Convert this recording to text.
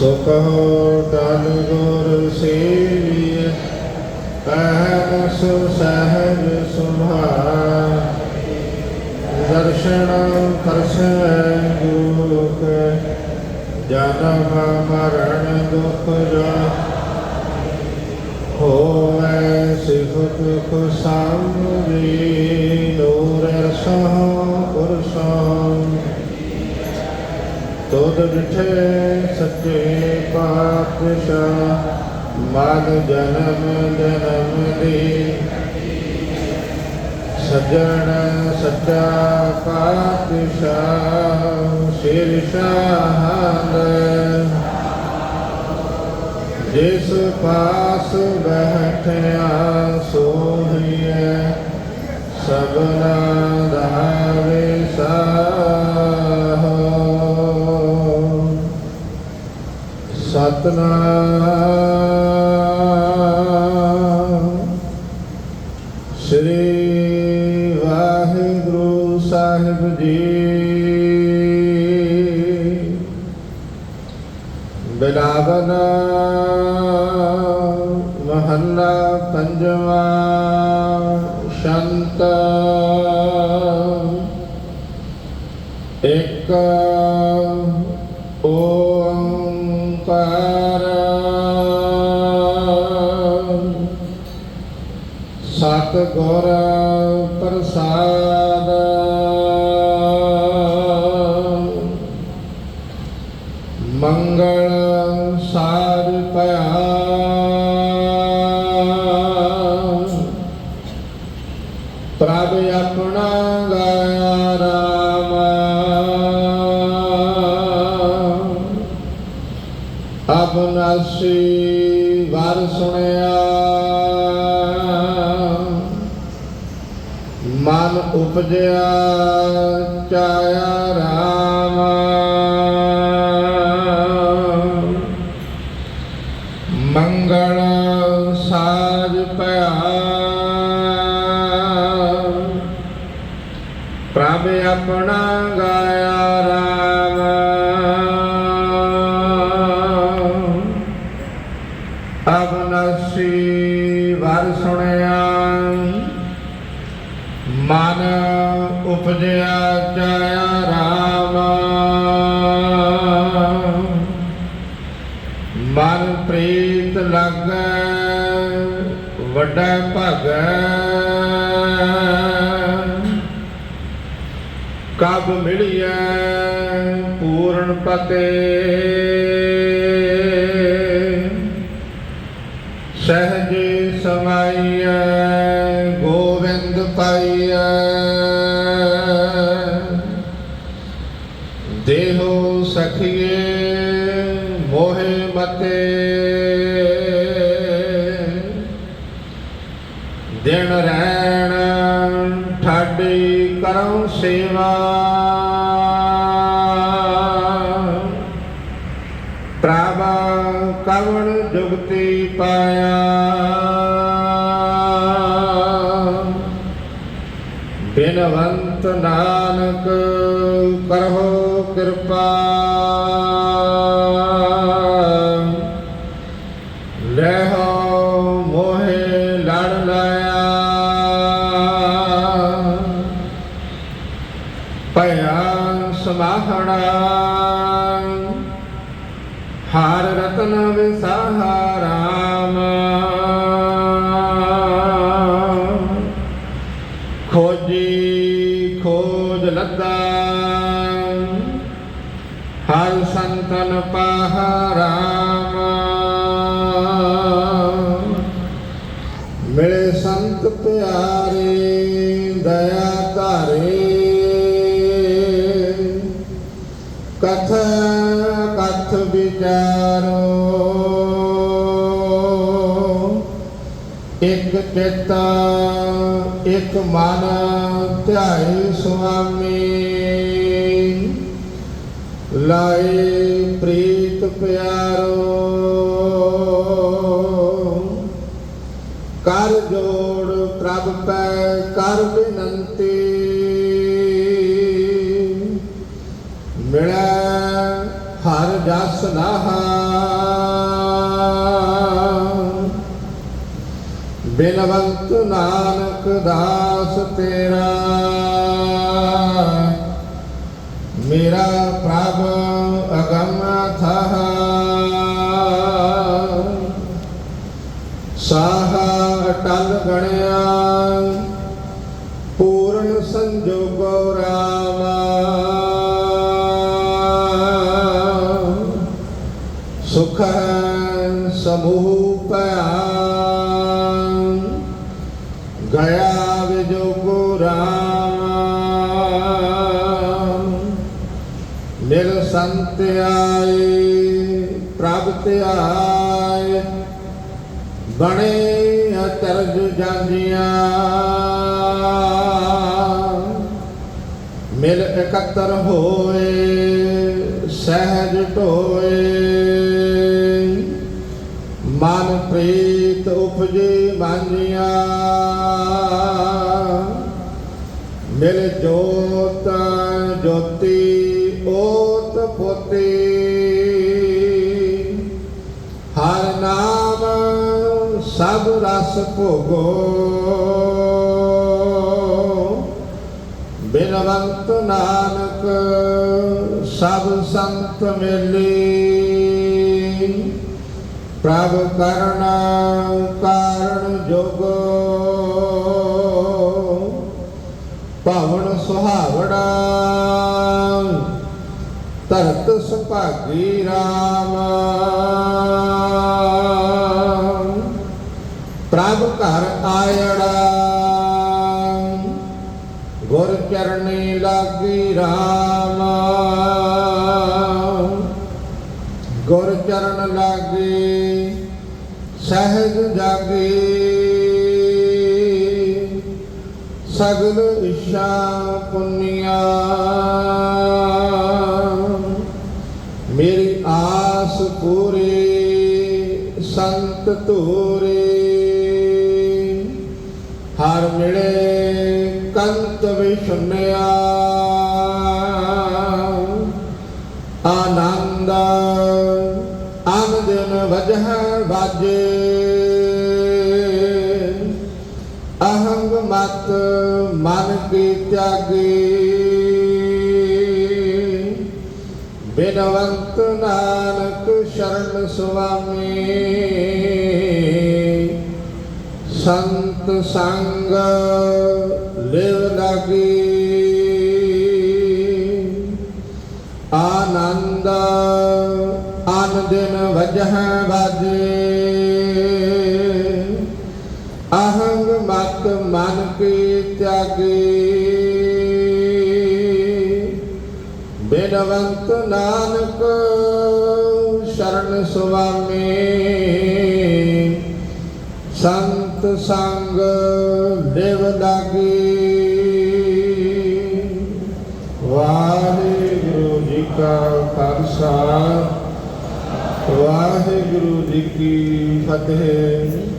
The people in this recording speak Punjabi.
ਸੋ ਕਹੋ ਟਲ ਗੁਰ ਸੇਵੀਐ ਕਹਿ ਸੋ ਸਹਿਜ ਸੁਭਾਅ, ਦਰਸ਼ਨ ਕਰਸੈ ਦੁਖ ਜਨਮ ਮਰਨ ਦੁਖ ਜਾ ਹੋਵੇ ਸਿਫਤ ਖੁਸਾਮਰੀ ਨੂਰ ਤੋਦ ਡਿਠੇ ਸੱਚੇ ਪਾਤਸ਼ਾਹ, ਮਨ ਜਨਮ ਜਨਮ ਦੀ। ਸਜਣ ਸੱਚਾ ਪਾਤਸ਼ਾਹ, ਸਿਰ ਸ਼ਾਹਦ। ਜਿਸ ਪਾਸ ਬੈਠਿਆ ਸਤਨਾਮ। ਸ੍ਰੀ ਵਾਹਿਗੁਰੂ ਸਾਹਿਬ ਜੀ। ਬਿਲਾਵਨ ਮਹੱਲਾ ਪੰਜਵਾ। ਸਤ ਗੁਰ ਪ੍ਰਸਾਦ। ਮੰਗਲ ਸਾਰ ਪਿਆ ਪ੍ਰਭ ਆਪਣਾ ਗਾਇਆ ਰਾਮ। ਅਬਨਾਸੀ ਉਪਜਿਆ ਚਾਇਆ ਰਾਮ। ਮੰਗਲ ਸਾਜ ਪਿਆ ਪ੍ਰਭ ਆਪਣਾ ਗਾਇਆ ਰਾਮ। ਵੱਡਾ ਭਾਗੈ ਕਬ ਮਿਲਿਆ ਪੂਰਨ ਪਤੇ। ਸਹਜ ਸਮਾਈਐ ਗੋਵਿੰਦ ਪਾਈਐ। ਦੇਹੋ ਸਖੀਏ ਮੋਹਿ ਮਤੇ। ਦਿਨ ਰਹਿਣ ਠਾਡੀ ਕਰਉ ਸੇਵਾ। ਪ੍ਰਭ ਕਵਣ ਜੁਗਤੀ ਪਾਇਆ। ਬਿਨਵੰਤ ਨਾਨਕ ਹਰ ਰਤਨ ਖੋਜੀ, ਖੋਜ ਲੱਦਾ ਹਰ ਸੰਤਨ ਪਾਹ ਰਾਮ ਮਿਲੇ ਸੰਤ ਪਿਆਰੇ, ਦਇਆ ਧਾਰੇ। ਕਥ ਕਥ ਵਿਚਾਰੋ ਇਕ ਚੇਤਾ, ਇਕ ਮਨ, ਧਿਆਏ ਸੁਆਮੀ। ਲਾਏ ਪ੍ਰੀਤ ਪਿਆਰੋ। ਕਰ ਜੋੜ ਪ੍ਰਭ ਪੈ, ਕਰ ਬਿਨੰਤੀ। ਮਿਲੈ ਹਰ ਜਸ ਰਸ ਨਾਹਾ। ਬਿਨਵੰਤ ਨਾਨਕ ਦਾਸ ਤੇਰਾ। ਮੇਰਾ ਪ੍ਰਭ ਅਗਮ ਥਾ ਸਾਹਾ ਅਟਲ ਗਣਿਆ। ਰਾਮ। ਮਿਲ ਸੰਤ ਆਏ, ਪ੍ਰਭ ਤੇ ਬਣੇ ਅਤਰਜ ਜਾਂਦੀਆਂ। ਮਿਲ ਇਕੱਤਰ ਹੋਏ, ਸਹਿਜ ਢੋਏ। ਮਨ ਪ੍ਰੀਤ ਉਪਜੇ ਮਾਨਿਆ ਮਿਲ ਜੋਤ ਜੋਤੀ ਓਤ ਪੋਤੀ। ਹਰ ਨਾਮ ਸਭ ਰਸ ਭੋਗੋ। ਬਿਨਵੰਤ ਨਾਨਕ ਸਭ ਸੰਤ ਮਿਲੀ। ਪ੍ਰਭ ਕਰਣਾ ਕਾਰਣ ਜੋਗੋ। ਭਵਨ ਸੁਹਾਵੜਾ ਧਰਤ ਸੁਭਾਗੀ ਰਾਮ। ਪ੍ਰਭ ਘਰ ਆਇੜਾ। ਗੁਰ ਚਰਣੀ ਲਾਗੀ ਰਾਮ। ਗੁਰ ਚਰਨ ਲਾਗੇ, ਸਹਿਜ ਜਾਗੇ ਸਗਲ ਇਸ਼ਾ ਪੁੰਨਿਆ। ਮੇਰੀ ਆਸ ਪੂਰੀ, ਸੰਤ ਧੂਰੇ। ਹਰ ਮਿਲੇ ਕੰਤ ਵਿਸ਼ੁੰਨਿਆ ਆਨੰਦ ਅਨ ਦਿਨ ਵਜਹ ਬਾਜੇ ਅਹੰਗ ਮਨ ਕੀ ਤਿਆਗੀ। ਬਿਨਵੰਤ ਨਾਨਕ ਸ਼ਰਨ ਸੁਆਮੀ। ਸੰਤ ਸੰਗ ਲਿਵ ਲਾਗੀ। ਆਨੰਦ ਅਨ ਦਿਨ ਵਜਹ ਬਾਜੇ ਅਹੰਗ ਮਤ ਮਨ ਤਿਆਗੀ ਬਿਨਵੰਤ ਨਾਨਕ ਸ਼ਰਨ ਸੁਆਮੀ ਸੰਤ ਸੰਗ ਦੇਵ ਲਾਗੀ ਵਾਹਿਗੁਰੂ ਜੀ ਕਾ ਖਾਲਸਾ ਵਾਹਿਗੁਰੂ ਜੀ ਕੀ ਫਤਿਹ